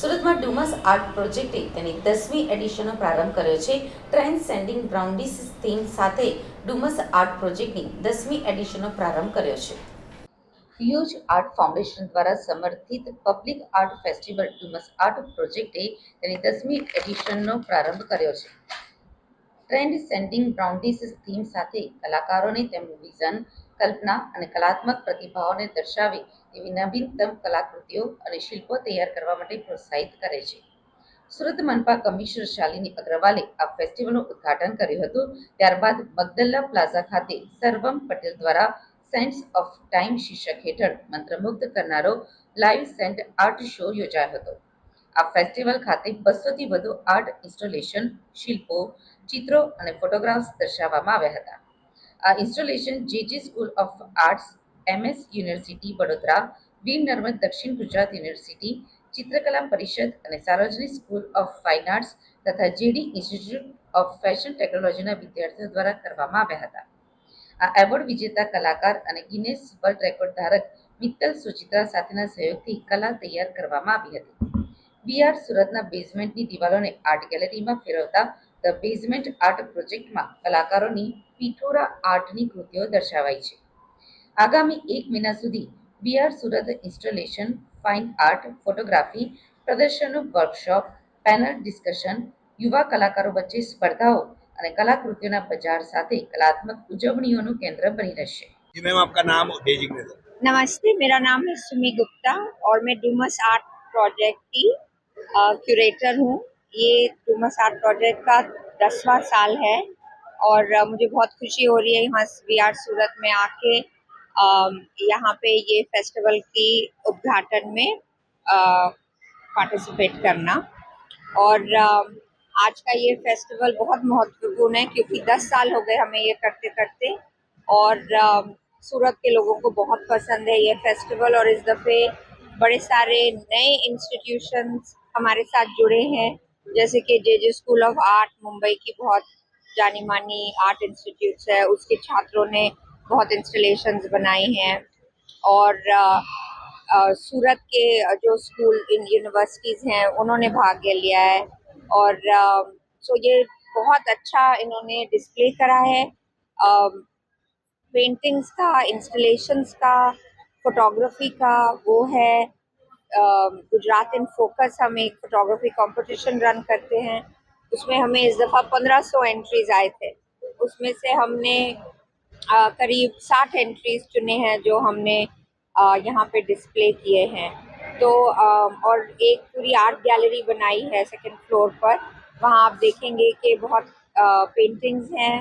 સુરતમાં ડુમસ આર્ટ પ્રોજેક્ટે તેની દસમી એડિશનનો પ્રારંભ કર્યો છે. ટ્રેન્ડ સેન્ડિંગ બ્રાઉન્ડીસ થીમ સાથે ડુમસ આર્ટ પ્રોજેક્ટની દસમી એડિશનનો પ્રારંભ કર્યો છે. ફ્યુજ આર્ટ ફાઉન્ડેશન દ્વારા સમર્થિત public art festival Dumas art પ્રોજેક્ટે તેની દસમી એડિશનનો પ્રારંભ કર્યો છે. ટ્રેન્ડ સેન્ડિંગ બ્રાઉન્ડીસ થીમ સાથે કલાકારોને તેમનું વિઝન, કલ્પના અને કલાત્મક પ્રતિભાવોને દર્શાવે એવી નવીનતમ કલાકૃતિઓ અને શિલ્પો તૈયાર કરવા માટે પ્રોત્સાહિત કરે છે. સુરત મનપા કમિશનર શાલિની અગ્રવાલે આ ફેસ્ટિવલનું ઉદ્ઘાટન કર્યું હતું. ત્યારબાદ મગદલ્લા પ્લાઝા ખાતે સર્વમ પટેલ દ્વારા સેન્સ ઓફ ટાઈમ શીર્ષક હેઠળ મંત્રમુગ્ધ કરનારો લાઈવ સેન્ટ આર્ટ શો યોજાયો હતો. આ ફેસ્ટિવલ ખાતે બસોથી વધુ આર્ટ ઇન્સ્ટોલેશન, શિલ્પો, ચિત્રો અને ફોટોગ્રાફ્સ દર્શાવવામાં આવ્યા હતા. આ installation J J school of arts MS university Vadodara Veer Narmad, દક્ષિણ ગુજરાત યુનિવર્સિટી ચિત્રકલા પરિષદ અને Sarvajanik school of fine arts તથા જેડી ઇન્સ્ટિટ્યૂટ ઓફ ફેશન ટેકનોલોજીના વિદ્યાર્થીઓ દ્વારા કરવામાં આવ્યા હતા. આ એવોર્ડ વિજેતા કલાકાર અને ગિનેસ વર્લ્ડ રેકોર્ડ ધારક મિત્તલ સુચિત્રા સાથેના સહયોગથી કલા તૈયાર કરવામાં આવી હતી. વીઆર સુરતના બેઝમેન્ટની દિવાલોને આર્ટ ગેલેરીમાં ફેરવતા ધ બેઝમેન્ટ આર્ટ પ્રોજેક્ટમાં કલાકારોની પિઠોરા આર્ટની કૃતિઓ દર્શાવાઈ છે. આગામી એક મહિના સુધી VR Surat installation fine art photography પ્રદર્શનો વર્કશોપ પેનલ ડિસ્કશન યુવા કલાકારો વચ્ચે સ્પર્ધાઓ અને કલાકૃતિઓના બજાર સાથે કલાત્મક ઉજવણીઓનું કેન્દ્ર બની રહેશે जी मैम आपका नाम और डेजिग्नेशन नमस्ते मेरा नाम है सुमी गुप्ता और मैं डूमस आर्ट प्रोजेक्ट की क्यूरेटर हूँ ये डूमस आर्ट प्रोजेक्ट का दसवां साल है और अ, मुझे बहुत खुशी हो रही है यहाँ वी आर सूरत में आके अम, यहाँ पे ये फेस्टिवल की उद्घाटन में पार्टिसिपेट करना। और आज का ये फेस्टिवल बहुत महत्वपूर्ण है क्योंकि 10 साल हो गए हमें ये करते करते। और सूरत के लोगों को बहुत पसंद है ये फेस्टिवल और इस दफ़े बड़े सारे नए इंस्टीट्यूशंस हमारे साथ जुड़े हैं। जैसे कि J J school of art Mumbai की बहुत जानी मानी आर्ट इंस्टीट्यूट्स है, उसके छात्रों ने बहुत इंस्टॉलेशंस बनाई हैं। और सूरत के जो स्कूल इन यूनिवर्सिटीज़ हैं, उन्होंने भाग लिया है। और सो ये बहुत अच्छा इन्होंने डिस्प्ले करा है। पेंटिंग्स का इंस्टॉलेशंस का फोटोग्राफी का वो है। गुजरात इन फोकस हम एक फोटोग्राफी कंपटीशन रन करते हैं। उसमें हमें इस दफ़ा 1500 एंट्रीज आए थे। उसमें से हमने करीब 60 एंट्रीज चुने हैं जो हमने यहाँ पे डिस्प्ले किए हैं। तो और एक पूरी आर्ट गैलरी बनाई है सेकंड फ्लोर पर। वहाँ आप देखेंगे कि बहुत पेंटिंग्स हैं।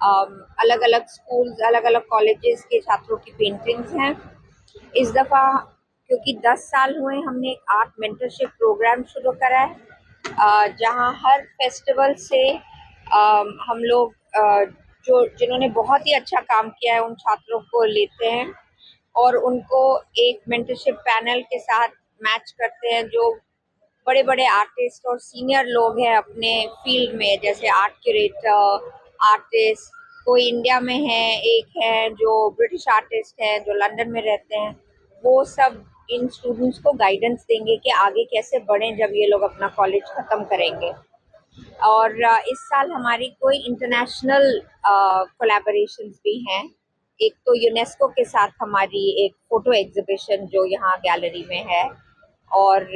अलग अलग स्कूल्स अलग अलग कॉलेजेस के छात्रों की पेंटिंग्स हैं। इस दफ़ा, क्योंकि 10 साल हुए हमने एक आर्ट मेंटरशिप प्रोग्राम शुरू करा है जहाँ हर फेस्टिवल से हम लोग जो, जिन्होंने बहुत ही अच्छा काम किया है, उन छात्रों को लेते हैं और उनको एक मेंटरशिप पैनल के साथ मैच करते हैं, जो बड़े बड़े आर्टिस्ट और सीनियर लोग हैं अपने फ़ील्ड में, जैसे आर्ट क्यूरेटर आर्टिस्ट कोई इंडिया में है, एक है जो ब्रिटिश आर्टिस्ट है, जो लंदन में रहते हैं, वो सब इन स्टूडेंट्स को गाइडेंस देंगे कि आगे कैसे बढ़ें जब ये लोग अपना कॉलेज ख़त्म करेंगे। और इस साल हमारी कोई इंटरनेशनल कोलेबोरेशन भी हैं। एक तो यूनेस्को के साथ हमारी एक फ़ोटो एग्ज़िबिशन जो यहाँ गैलरी में है और